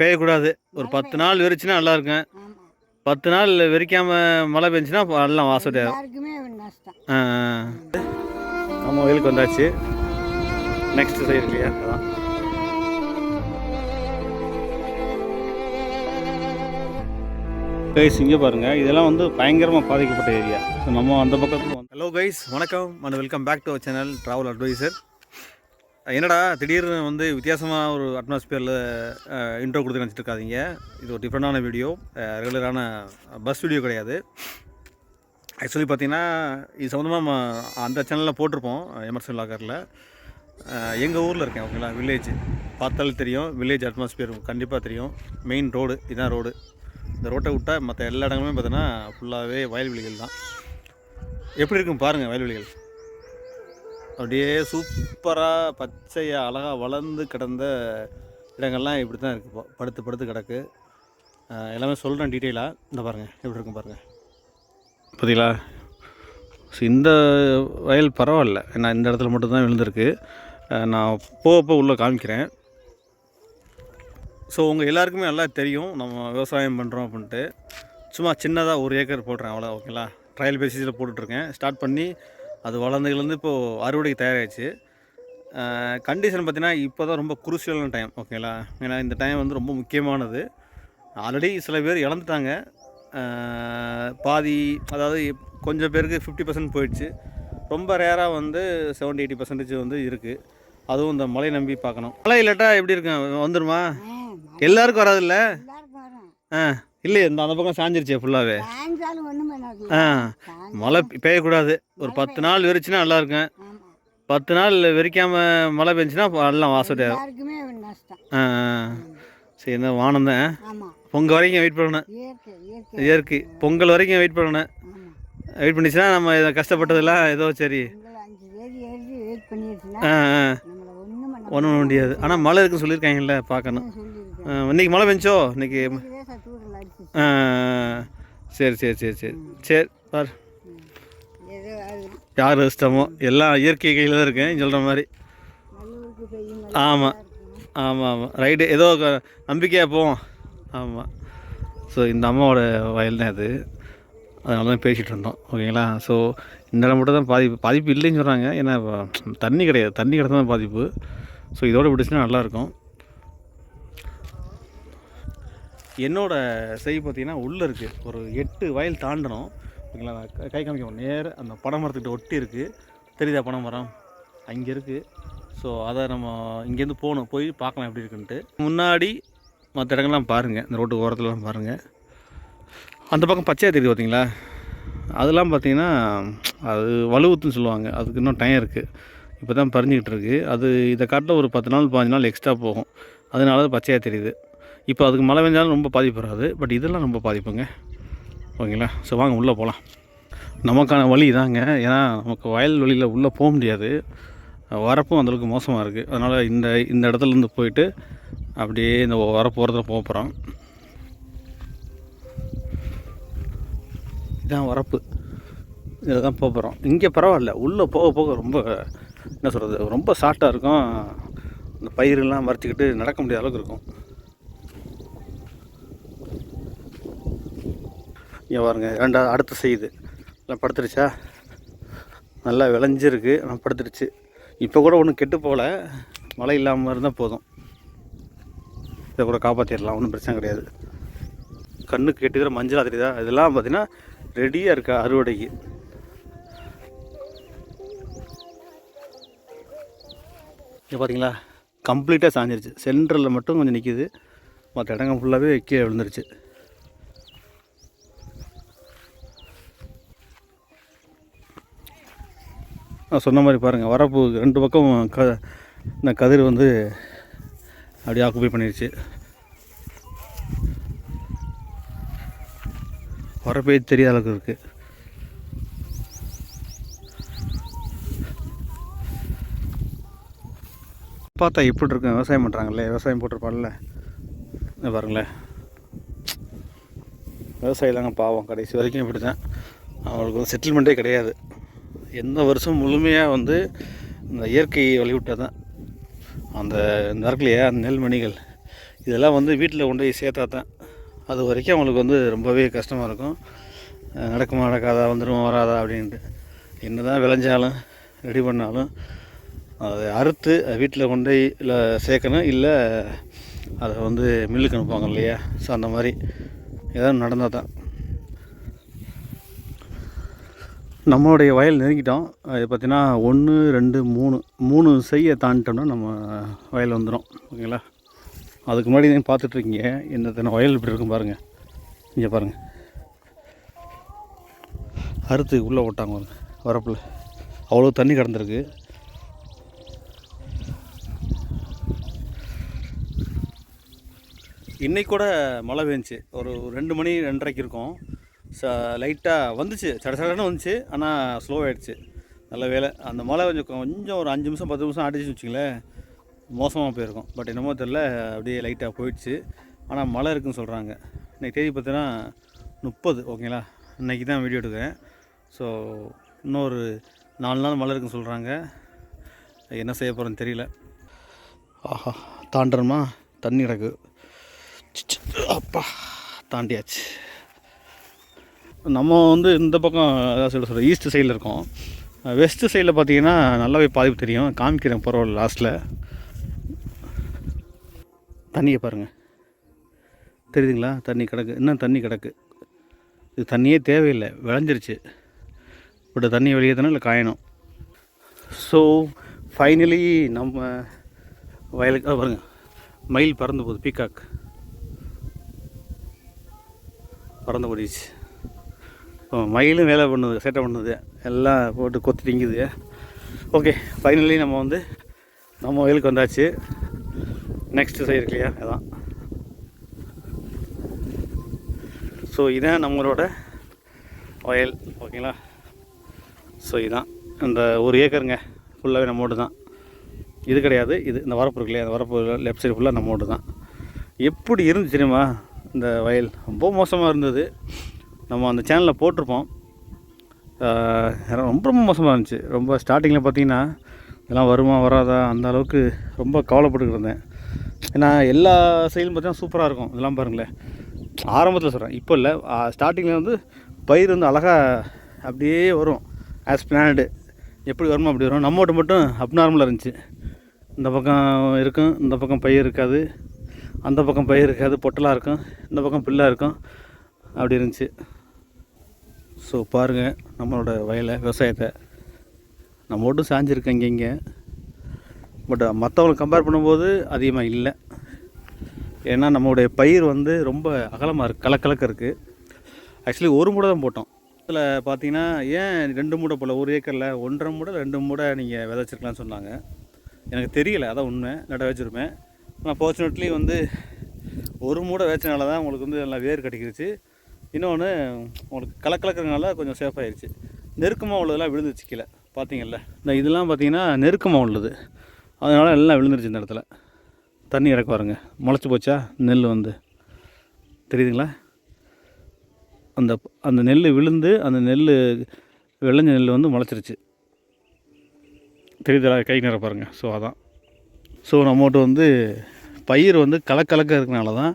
பெய்யக்கூடாது. ஒரு பத்து நாள் வெறிச்சுன்னா நல்லா இருக்கும் பத்து நாள் வெறிக்காம மழை பெஞ்சுன்னா எல்லாம் ஆ நம்ம வயலுக்கு வந்தாச்சு. நெக்ஸ்ட் சைடு இல்லையா? அதான். கைஸ் இங்கே பாருங்கள் இதெல்லாம் வந்து பயங்கரமாக பாதிக்கப்பட்ட ஏரியா ஸோ நம்ம அந்த பக்கத்துக்கு ஹலோ கைஸ் வணக்கம். And welcome back to our channel travel advisor என்னடா திடீர்னு வந்து வித்தியாசமாக ஒரு அட்மாஸ்பியரில் இன்ட்ரோ கொடுத்து நினச்சிட்ருக்காதீங்க இது ஒரு டிஃப்ரெண்டான வீடியோ ரெகுலரான பஸ் வீடியோ கிடையாது. ஆக்சுவலி பார்த்தீங்கன்னா இது சம்மந்தமாக அந்த சேனலில் போட்டிருப்போம் எமர்சன் லாக்கரில் எங்கள் ஊரில் இருக்கேன் ஓகேங்களா? வில்லேஜ் பார்த்தாலும் தெரியும் வில்லேஜ் அட்மாஸ்பியர் கண்டிப்பாக தெரியும். மெயின் ரோடு இதுதான் ரோடு இந்த ரோட்டை விட்டால் மற்ற எல்லா இடங்களுமே பார்த்தீங்கன்னா ஃபுல்லாகவே வயல்வெளிகள் தான். எப்படி இருக்கும் பாருங்கள் வயல்வெளிகள். அப்படியே சூப்பராக பச்சையாக அழகாக வளர்ந்து கிடந்த இடங்கள்லாம் இப்படி தான் இருக்குது இப்போ படுத்து படுத்து கிடக்கு. எல்லாமே சொல்கிறேன் டீட்டெயிலாக இந்த பாருங்கள் எப்படி இருக்கும் பாருங்கள் பார்த்தீங்களா? ஸோ இந்த வயல் பரவாயில்ல. நான் இந்த இடத்துல மட்டும்தான் விழுந்திருக்கு. நான் போகப்போ உள்ளே காமிக்கிறேன். ஸோ உங்கள் எல்லாருக்குமே நல்லா தெரியும். நம்ம விவசாயம் பண்ணுறோம் அப்படின்ட்டு. சும்மா சின்னதாக ஒரு ஏக்கர் போடுறேன் அவ்வளோ ஓகேங்களா? ட்ரையல் பேசிஸில் போட்டுட்ருக்கேன் ஸ்டார்ட் பண்ணி அது வளர்ந்துலேருந்து இப்போது அறுவடைக்கு தயாராகிடுச்சு கண்டிஷன் பார்த்தீங்கன்னா இப்போ தான் ரொம்ப குருசியலான டைம் ஓகேங்களா ஏன்னா இந்த டைம் வந்து ரொம்ப முக்கியமானது. ஆல்ரெடி சில பேர் இழந்துட்டாங்க. பாதி அதாவது கொஞ்சம் பேருக்கு ஃபிஃப்டி பர்சன்ட் போயிடுச்சு. ரொம்ப ரேராக வந்து செவன்டி எயிட்டி பர்சன்டேஜ் வந்து இருக்குது அதுவும் இந்த மழை நம்பி பார்க்கணும். மழை இல்லாட்டா எப்படி இருக்கும்? வந்துருமா? ஆ எல்லாருக்கும் வராதுல்ல? ஆ. இல்லையே இந்த அந்த பக்கம் சாஞ்சிருச்சே ஃபுல்லாகவே ஆ மழை பெய்யக்கூடாது. ஒரு பத்து நாள் வெறிச்சுன்னா நல்லா இருக்கும். பத்து நாள் வெறிக்காம மழை பெஞ்சுன்னா எல்லாம் எல்லாருக்குமே நஷ்டம். ஆ ஆ. சரி இந்த வானம் தான். பொங்கல் வரைக்கும் வெயிட் பண்ணணும். இயற்கை பொங்கல் வரைக்கும் வெயிட் பண்ணணும். வெயிட் பண்ணிச்சுன்னா நம்ம இதை கஷ்டப்பட்டதெல்லாம் ஏதோ சரி. ஆ ஆ. ஒன்றும் பண்ண முடியாது. ஆனால் மழை இருக்குன்னு சொல்லியிருக்காங்கல்ல பார்க்கணும். இன்னைக்கு மழை பெஞ்சோ? இன்னைக்கு லேசாக தூரல் அடிச்சு ஆ, சரி சரி சரி சரி. சரி பார். யார் இஷ்டமோ எல்லாம் இயற்கை கையில் தான் இருக்கேன் சொல்கிற மாதிரி. ஆமாம் ஆமாம் ஆமாம் ரைட்டு ஏதோ க- நம்பிக்கையாக போவோம். ஆமாம் ஸோ இந்த அம்மாவோட வயல் தான் இது அதனால தான் பேசிகிட்டு இருந்தோம் ஓகேங்களா? ஸோ இந்த இடம் மட்டும் தான் பாதிப்பு பாதிப்பு இல்லைன்னு சொல்கிறாங்க ஏன்னா தண்ணி கிடையாது. தண்ணி கிடந்தா தான் பாதிப்பு. ஸோ இதோட விட்டுச்சுன்னா நல்லாயிருக்கும் என்னோட செய் பார்த்தீங்கன்னா உள்ளே இருக்குது ஒரு எட்டு வயல் தாண்டணும் ஓகேங்களா? நான் கை- காமிக்க நேர அந்த பனை மரத்துக்கிட்ட ஒட்டி இருக்குது தெரியுதா பனை மரம்? அங்கே இருக்குது ஸோ அதை நம்ம இங்கேருந்து போகணும். போய் பார்க்கலாம் எப்படி இருக்குன்ட்டு. முன்னாடி மற்ற இடங்கள்லாம் பாருங்கள் இந்த ரோட்டு ஓரத்துலலாம் பாருங்கள் அந்த பக்கம் பச்சையாக தெரியுது பார்த்தீங்களா? அதெல்லாம் பார்த்தீங்கன்னா அது வலுவுத்துன்னு சொல்லுவாங்க. அதுக்கு இன்னும் டைம் இருக்குது இப்போ தான் பறிஞ்சிக்கிட்டு இருக்குது அது இதை காட்டில் ஒரு பத்து நாள் பாஞ்சு நாள் எக்ஸ்ட்ரா போகும். அதனால அது பச்சையாக தெரியுது. இப்போ அதுக்கு மழை பெஞ்சாலும் ரொம்ப பாதிப்பு வராது. பட் இதெல்லாம் ரொம்ப பாதிப்புங்க. ஓகேங்களா? ஸோ வாங்க உள்ளே போகலாம் நமக்கான வழி இதாங்க. ஏன்னா நமக்கு வயல் வழியில் உள்ளே போக முடியாது. வரப்பும் அந்தளவுக்கு மோசமாக இருக்குது அதனால் இந்த இந்த இடத்துலேருந்து போயிட்டு அப்படியே இந்த வரப்பு ஓரத்தில் போக போகிறோம் இதான் வரப்பு. இதில் தான் போக போகிறோம் இங்கே பரவாயில்ல. உள்ளே போக போக ரொம்ப என்ன சொல்கிறது ரொம்ப ஷார்ட்டாக இருக்கும். இந்த பயிரெல்லாம் மறைச்சிக்கிட்டு நடக்க முடியாத அளவுக்கு இருக்கும். இங்கே பாருங்கள் ரெண்டாவது அடுத்த செய்யுது எல்லாம் படுத்துருச்சா? நல்லா விளைஞ்சிருக்கு நான் படுத்துருச்சு. இப்போ கூட ஒன்றும் கெட்டு போகல மழை இல்லாமல் இருந்தால் போதும். இதை கூட காப்பாற்றிடலாம் ஒன்றும் பிரச்சனை கிடையாது. கண்ணுக்கு கெட்டுக்கிற மஞ்சள் தெரியுதா? இதெல்லாம் பார்த்தீங்கன்னா ரெடியாக இருக்கா அறுவடைக்கு. இங்கே பார்த்தீங்களா கம்ப்ளீட்டாக சாஞ்சிருச்சு. சென்டரில் மட்டும் கொஞ்சம் நிற்கிது மற்ற இடங்க ஃபுல்லாகவே கீழே விழுந்துருச்சு. நான் சொன்ன மாதிரி பாருங்கள் வரப்பு ரெண்டு பக்கம் க இந்த கதிர் வந்து அப்படியே ஆக்குபை பண்ணிடுச்சு வரப்பே தெரியாத அளவுக்கு இருக்குது பார்த்தா எப்படி இருக்கும் விவசாயம் பண்ணுறாங்கல்ல விவசாயம் போட்டிருப்பாங்கல்ல பாருங்களேன். விவசாயி தாங்க பாவம் கடைசி வரைக்கும் இப்படி தான் அவங்களுக்கு வந்து செட்டில்மெண்ட்டே கிடையாது. எந்த வருஷம் முழுமையாக வந்து இந்த இயற்கை வழிவிட்டால் தான் அந்த இந்த அந்த நெல்மணிகள் இதெல்லாம் வந்து வீட்டில் கொண்டு போய் சேர்த்தா தான் அது வரைக்கும் அவங்களுக்கு வந்து ரொம்பவே கஷ்டமாக இருக்கும். நடக்குமா நடக்காதா வந்துடும் வராதா அப்படின்ட்டு. என்ன தான் விளைஞ்சாலும் ரெடி பண்ணாலும் அதை அறுத்து வீட்டில் கொண்டு போய் இல்லை சேர்க்கணும். இல்லை அதை வந்து மில்லுக்கு அனுப்புவாங்க இல்லையா? ஸோ அந்த மாதிரி ஏதாவது நடந்தால் தான் நம்மளுடைய வயல் நெருங்கிட்டோம். அது பார்த்திங்கன்னா ஒன்று ரெண்டு மூணு மூணு செய்ய தாண்டிட்டோம்னா நம்ம வயல் வந்துடும் ஓகேங்களா? அதுக்கு முன்னாடி நீங்கள் பார்த்துட்ருக்கீங்க இந்த வயல் இப்படி இருக்கும் பாருங்கள் இங்கே பாருங்கள் அறுத்து உள்ளே விட்டாங்க பாருங்க. வரப்பில். அவ்வளோ தண்ணி கிடந்திருக்கு. இன்றைக்கூட மழை பெஞ்சுச்சு. ஒரு ரெண்டு மணி ரெண்டரைக்கு இருக்கும். ச லைட்டாக வந்துச்சு. சட சடன்னு வந்துச்சு. ஆனால் ஸ்லோவாகிடுச்சு நல்ல வேலை. அந்த மழை கொஞ்சம் கொஞ்சம் ஒரு அஞ்சு நிமிஷம் பத்து நிமிஷம் ஆடிச்சுன்னு வச்சுங்களேன் மோசமாக போயிருக்கும். பட் என்னமோ தெரில அப்படியே லைட்டாக போயிடுச்சு. ஆனால் மழை இருக்குன்னு சொல்கிறாங்க இன்னைக்கு தேதி பார்த்தீங்கன்னா முப்பது ஓகேங்களா? இன்றைக்கி தான் வீடியோ எடுக்கிறேன். ஸோ இன்னொரு நாலு நாள் மழை இருக்குன்னு சொல்கிறாங்க என்ன செய்ய போகிறேன்னு தெரியல. ஆஹா தாண்டணுமா? தண்ணி கிடக்கு. அப்பா தாண்டியாச்சு. நம்ம வந்து இந்த பக்கம் அதாவது சொல்ல சொல்கிறேன் ஈஸ்ட் சைடில் இருக்கோம். வெஸ்ட்டு சைடில் பார்த்தீங்கன்னா நல்லாவே பாதிப்பு தெரியும். காமிக்கிறேன் பரவாயில்ல லாஸ்ட்டில் தண்ணியை பாருங்கள் தெரியுதுங்களா? தண்ணி கிடக்கு. இன்னும் தண்ணி கிடக்கு? இது தண்ணியே தேவையில்லை. விளைஞ்சிருச்சு. பட் தண்ணி வெளியே தானே இல்லை காயணும். ஸோ ஃபைனலி நம்ம வயலுக்கு பாருங்க. மயில் பறந்து போகுது பீகாக் பறந்து போயிடுச்சு மயிலும் வேலை பண்ணுது சேட்டை பண்ணுது. எல்லாம் போட்டு கொத்து திங்குது. ஓகே ஃபைனலி நம்ம வந்து நம்ம வயலுக்கு வந்தாச்சு. நெக்ஸ்ட்டு சைடு இல்லையா? அதான். ஸோ இதான் நம்மளோட வயல். ஓகேங்களா? ஸோ இதுதான் இந்த ஒரு ஏக்கருங்க. ஃபுல்லாகவே நம்மோடு தான். இது கிடையாது. இது இந்த வரப்பு இருக்கு இல்லையா? அந்த வரப்பு லெஃப்ட் சைடு ஃபுல்லாக நம்மோடு தான். எப்படி இருந்துச்சு தெரியுமா? இந்த வயல்? ரொம்ப மோசமாக இருந்தது. நம்ம அந்த சேனலில் போட்டிருப்போம். ரொம்ப ரொம்ப மோசமாக இருந்துச்சு. ரொம்ப ஸ்டார்டிங்கில் பார்த்தீங்கன்னா இதெல்லாம் வருமா வராதா அந்த அளவுக்கு ரொம்ப கவலைப்பட்டுக்கிட்டு இருந்தேன். ஏன்னா எல்லா செயலும் பார்த்தீங்கன்னா சூப்பராக இருக்கும். இதெல்லாம் பாருங்களேன். ஆரம்பத்தில் சொல்கிறேன் இப்போ இல்லை. ஸ்டார்டிங்கில் வந்து பயிர் வந்து அழகாக அப்படியே வரும். ஆஸ் பிளானடு எப்படி வருமோ அப்படி வரும். நம்மகிட்ட மட்டும் அப்நார்மலாக இருந்துச்சு. இந்த பக்கம் இருக்கும் இந்த பக்கம் பயிர் இருக்காது. அந்த பக்கம் பயிர் இருக்காது. பொட்டலாக இருக்கும் இந்த பக்கம் பில்லாக இருக்கும். அப்படி இருந்துச்சு. ஸோ பாருங்கள் நம்மளோட வயலை விவசாயத்தை. நம்ம மட்டும் சாஞ்சிருக்கு இங்கே இங்கே. பட் மற்றவங்களை கம்பேர் பண்ணும்போது அதிகமாக இல்லை. ஏன்னா நம்மளுடைய பயிர் வந்து ரொம்ப அகலமாக இருக்குது கலக்கலக்க இருக்குது ஆக்சுவலி ஒரு மூடை தான் போட்டோம். இதில் பார்த்தீங்கன்னா ஏன் ரெண்டு மூடை போல் ஒரு ஏக்கரில் ஒன்றரை மூடை ரெண்டு மூடை நீங்கள் விதைச்சிருக்கலாம்னு சொன்னாங்க. எனக்கு தெரியல அதான் உண்மை. நட வச்சுருப்பேன் நான் ஃபார்ச்சுனேட்லி வந்து ஒரு மூடை வச்சனால தான் உங்களுக்கு வந்து நல்லா வேர் கிடைக்கிருச்சு இன்னொன்று உங்களுக்கு கலக்கலக்கிறதுனால கொஞ்சம் சேஃப் நெருக்கமாக உள்ளதெல்லாம் விழுந்துச்சு கீழே. பார்த்தீங்கல்ல இந்த இதெல்லாம் பார்த்தீங்கன்னா நெருக்கமாக உள்ளது. அதனால் எல்லாம் விழுந்துருச்சு இந்த இடத்துல. தண்ணி இறக்க பாருங்க. முளைச்சி போச்சா? நெல் வந்து. தெரியுதுங்களா? அந்த அந்த நெல் விழுந்து அந்த நெல் விளைஞ்ச நெல் வந்து முளைச்சிருச்சு. தெரியுதா? கை நிற பாருங்கள் ஸோ அதான். ஸோ நம்மகிட்ட வந்து பயிர் வந்து கலக்கலக்க இருக்கிறனால தான்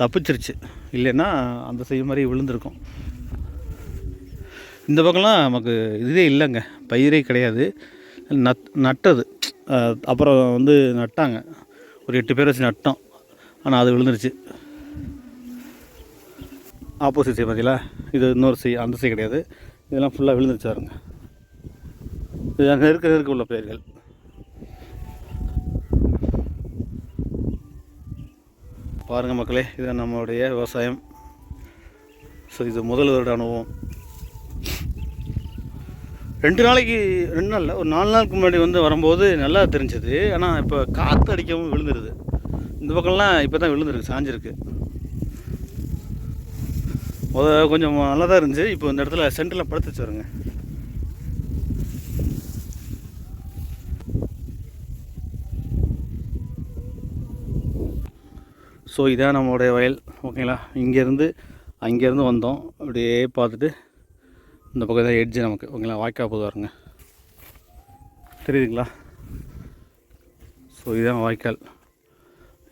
தப்பிச்சிருச்சு. இல்லைன்னா அந்த செய்ய மாதிரி விழுந்திருக்கும். இந்த பக்கம்லாம் நமக்கு இதே இல்லைங்க. பயிரே கிடையாது. நட் நட்டது. அப்புறம் வந்து நட்டாங்க. ஒரு எட்டு பேர் வச்சு நட்டோம். ஆனால் அது விழுந்துருச்சு. ஆப்போசிட் சைடு பார்த்தீங்களா? இது இன்னொரு சை அந்த சைடு கிடையாது. இதெல்லாம் ஃபுல்லாக விழுந்துருச்சாருங்க இது இது இருக்க நெருக்க உள்ள பயிர்கள். பாருங்கள் மக்களே இது நம்மளுடைய விவசாயம். ஸோ இது முதல் வருட அனுபவம். ரெண்டு நாளைக்கு ரெண்டு நாளில் ஒரு நாலு நாளுக்கு முன்னாடி வந்து வரும்போது நல்லா தெரிஞ்சது. ஆனால் இப்போ காற்று அடிக்கவும் விழுந்துருது. இந்த பக்கம்லாம் இப்போ தான் விழுந்துருக்கு சாஞ்சிருக்கு. முத கொஞ்சம் நல்லா தான் இருந்துச்சு. இப்போ இந்த இடத்துல சென்டரில் படுத்துச்சு வருங்க ஸோ இதான் நம்மளுடைய வயல். ஓகேங்களா இங்கேருந்து அங்கேருந்து வந்தோம். அப்படியே பார்த்துட்டு இந்த பக்கம் தான் எட்ஜு நமக்கு. ஓகேங்களா வாய்க்கா போது வருங்க. தெரியுதுங்களா? ஸோ இதுதான் வாய்க்கால்.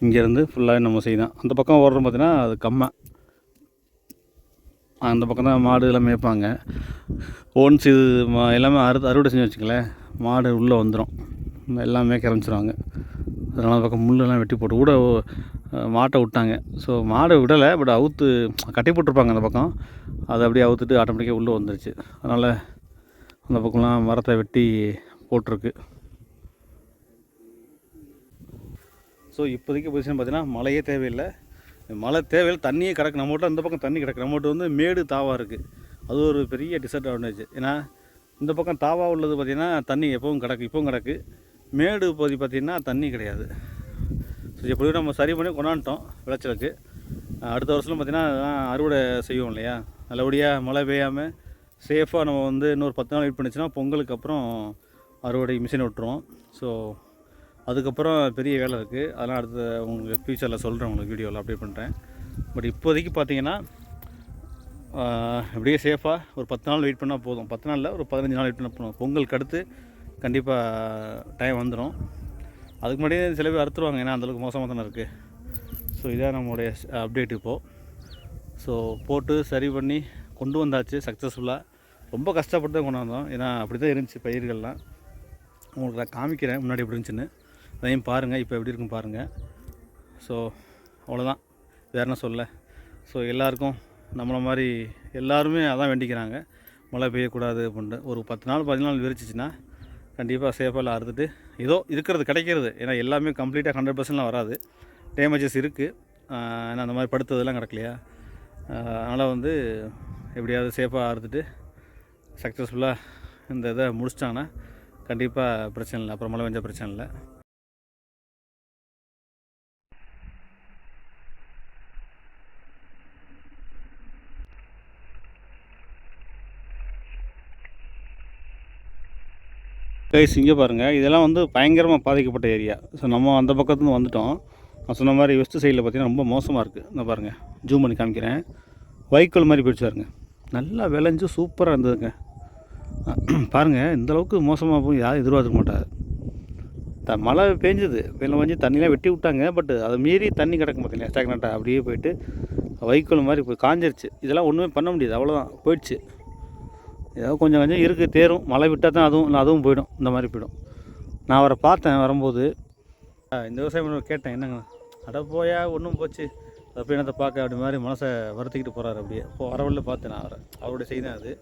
இங்கேருந்து ஃபுல்லாக நம்ம செய்யலாம் அந்த பக்கம் ஓடுறோம் பார்த்தீங்கன்னா அது கம்மை. அந்த பக்கம் தான் மாடு எல்லாம் மேய்ப்பாங்க. ஓன்ஸ் இது எல்லாமே அறு அறுவடை செஞ்சு வச்சுங்களேன் மாடு உள்ளே வந்துடும் எல்லாம் மேய்க்க ஆரம்பிச்சிருவாங்க அதனால் அந்த பக்கம் முள்ளெல்லாம் வெட்டி போட்டு கூட மாட்டை விட்டாங்க. ஸோ மாடை விடலை பட் அவுத்து கட்டி போட்டிருப்பாங்க அந்த பக்கம். அதை அப்படியே அவுத்துட்டு ஆட்டோமேட்டிக்காக உள்ளே வந்துருச்சு. அதனால் அந்த பக்கம்லாம் மரத்தை வெட்டி போட்டிருக்கு. ஸோ இப்போதைக்கு பொசிஷன் பார்த்தீங்கன்னா மழையே தேவையில்லை. மழை தேவையில்லை தண்ணியே கிடக்கு. நம்ம வீட்டில் இந்த பக்கம் தண்ணி கிடக்கு. நம்ம வீட்டு வந்து மேடு தாவாக இருக்குது அது ஒரு பெரிய டிஸ்அட்வான்டேஜ் ஏன்னா இந்த பக்கம் தாவா உள்ளது பார்த்திங்கன்னா தண்ணி எப்பவும் கிடக்கு இப்பவும் கிடக்கு. மேடு பகுதி பார்த்திங்கன்னா தண்ணி கிடையாது. ஸோ எப்படியும் நம்ம சரி பண்ணி கொண்டாண்டோம் விளைச்சலுக்கு. அடுத்த வருஷம் பார்த்திங்கன்னா அறுவடை செய்வோம் இல்லையா? நல்லபடியாக மழை பெய்யாமல் சேஃபாக நம்ம வந்து இன்னொரு பத்து நாள் வெயிட் பண்ணிச்சுன்னா பொங்கலுக்கு அப்புறம் அறுவடை மிஷின் விட்டுருவோம். ஸோ அதுக்கப்புறம் பெரிய வேலை இருக்குது அதெல்லாம் அடுத்த உங்களுக்கு ஃப்யூச்சரில் சொல்கிறேன் உங்களுக்கு வீடியோவில் அப்டேட் பண்ணுறேன் பட் இப்போதைக்கு பார்த்தீங்கன்னா அப்படியே இப்படியே சேஃபாக ஒரு பத்து நாள் வெயிட் பண்ணால் போதும். பத்து நாளில் ஒரு பதினஞ்சு நாள் வெயிட் பண்ணால் போதும். பொங்கலுக்கு அடுத்து கண்டிப்பாக டைம் வந்துடும் அதுக்கு முன்னாடியே சில பேர் அறுத்துருவாங்க ஏன்னா அந்தளவுக்கு மோசமாக தானே இருக்குது ஸோ இதான் நம்மளுடைய அப்டேட் இப்போது ஸோ போட்டு சரி பண்ணி கொண்டு வந்தாச்சு சக்ஸஸ்ஃபுல்லாக ரொம்ப கஷ்டப்பட்டு தான் கொண்டு வந்தோம். ஏன்னா அப்படி தான் இருந்துச்சு பயிர்கள்லாம். உங்களுக்கு நான் காமிக்கிறேன் முன்னாடி எப்படி இருந்துச்சுன்னு. அதையும் பாருங்கள் இப்போ எப்படி இருக்கும் பாருங்கள் ஸோ அவ்வளோதான் வேறு என்ன சொல்ல? ஸோ எல்லாருக்கும் நம்மளை மாதிரி எல்லாருமே அதான் வேண்டிக்கிறாங்க. மழை பெய்யக்கூடாது அப்படின்ட்டு. ஒரு பத்து நாள் பதினாலு நாள் விரிச்சிச்சின்னா கண்டிப்பாக சேஃபாக அறுத்துட்டு ஏதோ இருக்கிறது கிடைக்கிறது. ஏன்னா எல்லாமே கம்ப்ளீட்டாக ஹண்ட்ரட் பர்சன்ட்லாம் வராது. டேமேஜஸ் இருக்குது ஏன்னா அந்த மாதிரி படுத்ததெல்லாம் கிடக்கலையா? அதனால் வந்து எப்படியாவது சேஃபாக அறுத்துட்டு சக்ஸஸ்ஃபுல்லாக இந்த இதை முடிச்சிட்டாங்கன்னா கண்டிப்பாக பிரச்சனை இல்லை. அப்புறம் மழை பெஞ்சா பிரச்சனை இல்லை. கைஸ் இங்கே பாருங்கள் இதெல்லாம் வந்து பயங்கரமாக பாதிக்கப்பட்ட ஏரியா. ஸோ நம்ம அந்த பக்கத்துலேருந்து வந்துட்டோம். நான் சொன்ன மாதிரி வெஸ்ட் சைடில் பார்த்தீங்கன்னா ரொம்ப மோசமாக இருக்குது இந்த பாருங்கள் ஜூம் பண்ணி காமிக்கிறேன். வைக்கோல் மாதிரி போயிடுச்சு பாருங்க. நல்லா விளைஞ்சு சூப்பராக இருந்ததுங்க. பாருங்கள் இந்தளவுக்கு மோசமாக போய் யாரும் எதிர்பார்த்துக்க மாட்டார் த மழை பெஞ்சுது. வெள்ளம் வந்து தண்ணிலாம் வெட்டி விட்டாங்க. பட் அதை மீறி தண்ணி கிடக்கும் பார்த்தீங்களா ஸ்டாக்னட்டாக அப்படியே போயிட்டு வைக்கோல் மாதிரி போய் காஞ்சிருச்சு. இதெல்லாம் ஒன்றுமே பண்ண முடியாது. அவ்வளோதான் போயிடுச்சு. ஏதோ கொஞ்சம் கொஞ்சம் இருக்குது தேரும். மழை விட்டால் தான் அதுவும் இல்லை அதுவும் போயிடும். இந்த மாதிரி போயிடும். நான் அவரை பார்த்தேன் வரும்போது. இந்த விவசாயம் கேட்டேன் என்னங்க? அட போயா ஒன்றும் போச்சு. அப்படி என்னத்தை பார்க்க அப்படி மாதிரி மனசை வருத்திக்கிட்டு போகிறாரு அப்படியே. இப்போ வரவழில் பார்த்தேன் நான் அவரை. அவருடைய செய்தேன் அது.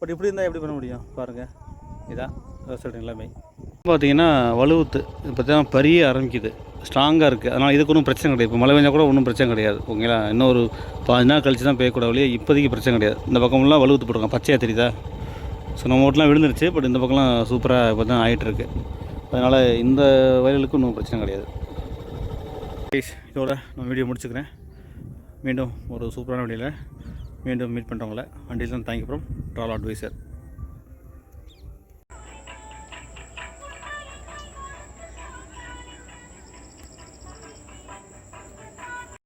பட் இப்படி இருந்தால் எப்படி பண்ண முடியும்? பாருங்கள் இதான் விவசாய நிலைமை பார்த்தீங்கன்னா வலுவுத்து இப்போ பரிய ஆரம்பிக்குது. ஸ்ட்ராங்காக இருக்குது அதனால் இதுக்கு ஒன்றும் பிரச்சனை கிடையாது. இப்போ மழை பெஞ்சால் கூட ஒன்றும் பிரச்சனை கிடையாது. ஓகேங்களா? இன்னொரு பாஞ்சு நாள் கழிச்சு தான் பெய்யக்கூட வழியே இப்போதைக்கு பிரச்சனை கிடையாது. இந்த பக்கம்லாம் வலுவுத்து போட்டுருக்காங்க. பச்சையாக தெரியுதா? ஸோ நம்ம வீட்லாம் விழுந்துருச்சு. பட் இந்த பக்கம்லாம் சூப்பராக இப்போ தான் ஆகிட்டுருக்கு அதனால் இந்த வயலுக்கு ஒன்றும் பிரச்சனை கிடையாது. ப்ளீஸ் இதோட நான் வீடியோ முடிச்சுக்கிறேன். மீண்டும் ஒரு சூப்பரான வீடியோவில் மீண்டும் மீட் பண்ணுறவங்கள வண்டியில் தான் தேங்க்யூ ஃப்ரம் ட்ராவல் அட்வைசர்